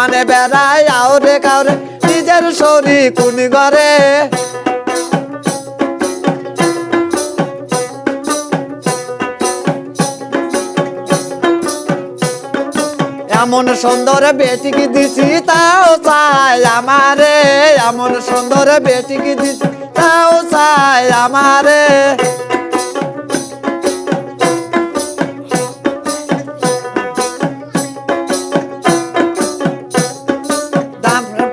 মানে বেড়াই আউরে কাউরে নিজের শরী কোন ঘরে? এমন সুন্দর বেটিকে দিছি, তাও চাই আমারে। এমন সুন্দর বেটিকে দিছি, তাও চাই আমারে।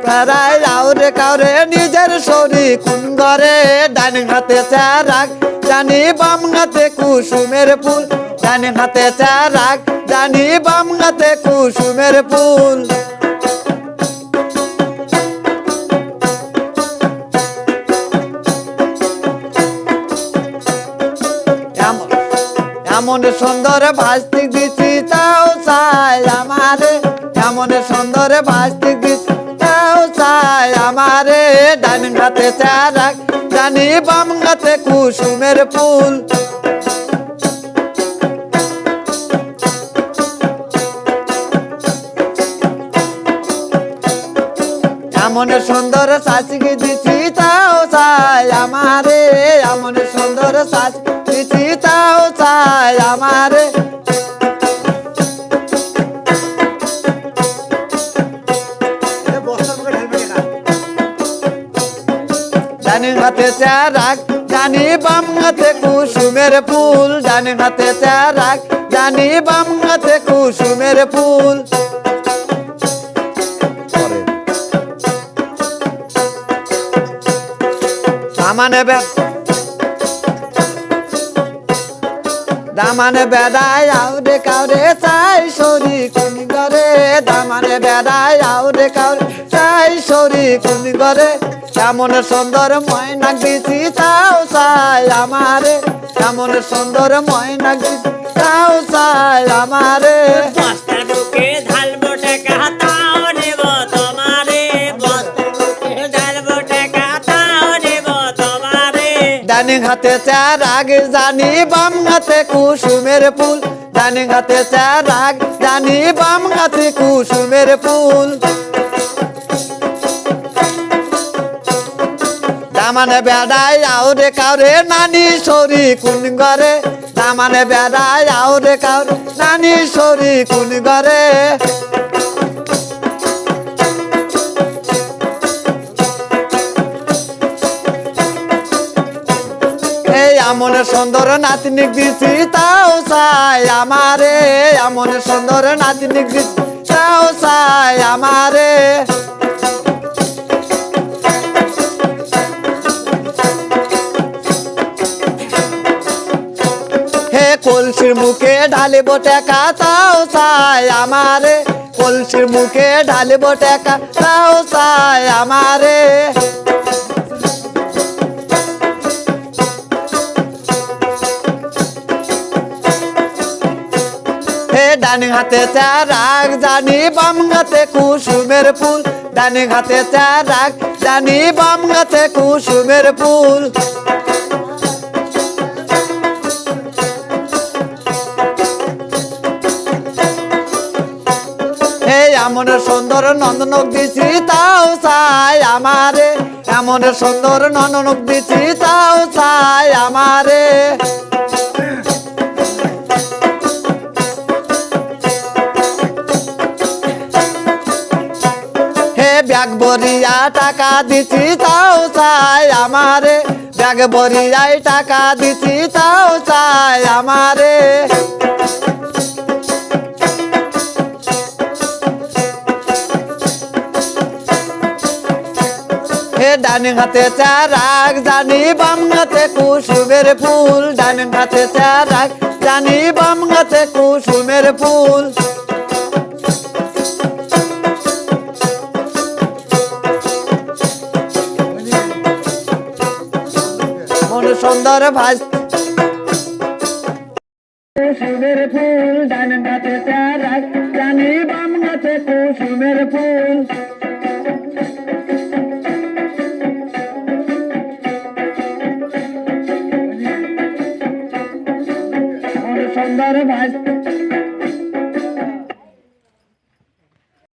প্রায় রাউরে কাউরে, নিজের শরী কোন ঘরে? ডান হাতে চারাক, জানি বাম হাতে কুসুমের ফুল। ডান হাতে চারাক, জানি বাম হাতে কুসুমের ফুল। এমন সুন্দর ভাস্তিক দিছি তাও চাই আমারে। এমন সুন্দর ভাস্তিক দিছি আমারে ডান গাতে চারাক জানি বাম গাতে কুসুমের ফুল। এমন সুন্দর শাসিকে দিছি তাও চাই, আমারে এমন সুন্দর শাস দিছি তাও চাই। ডানি হাতে চারাক জানি বাম হাতে কুসুমের ফুল। ডানি হাতে চারাক জানি বাম হাতে কুসুমের ফুল। দামানে দামানে বেড়ায় আউরে কাউরে চাই সরি কোন করে দামানে বেড়ায় আউরে কাউরে চাই সরি কোন করে এমন সুন্দর ময়না দিছি তাও চাই আমারে। এমন সুন্দর ময়না দিছি তাও চাই আমারে। বস্তার বুকে ঢালবো টাকা তাও নেব তোমারে। বস্তার বুকে ঢালবো টাকা তাও নেব তোমারে। ডানি হাতে চার আগে জানি বাম হাতে কুসুমের ফুল। ডানি হাতে চার আগ জানি বাম হাতে কুসুমের ফুল। দামানে বেড়াই, আউরে কাউরে নানি সরি কোন ঘরে? দামানে বেড়াই, আউরে কাউরে নানি সরি কোন ঘরে? এমন সুন্দর নাতনিক দিছি, তাও চাই আমারে। এমন সুন্দর নাতনিক দিছি, তাও চাই আমারে। কলসির মুখে ঢালিব টাকা, তাও চাই আমারে। কলসির মুখে ঢালিব টাকা, তাও চাই আমারে। ডানি হাতে চারাক জানি বাম হাতে কুসুমের ফুল। ডানি হাতে চারাক জানি বাম হাতে কুসুমের ফুল। এমন সুন্দর নন্দনক দিছি, তাও চাই আমারে। এমন সুন্দর নন্দনক দিছি, তাও চাই আমারে। ব্যাগ টাকা দিছি, তাও চাই আমারে। ব্যাগ বরিয়ায় টাকা দিছি, তাও চাই আমারে। ডান হাতে চারাক, জানি বাম হাতে কুসুমের ফুল। ডান হাতে চারাক, জানি বাম হাতে কুসুমের ফুল। সুন্দর কুসুমের ফুল, ডান হাতে মন সুন্দর ভাজ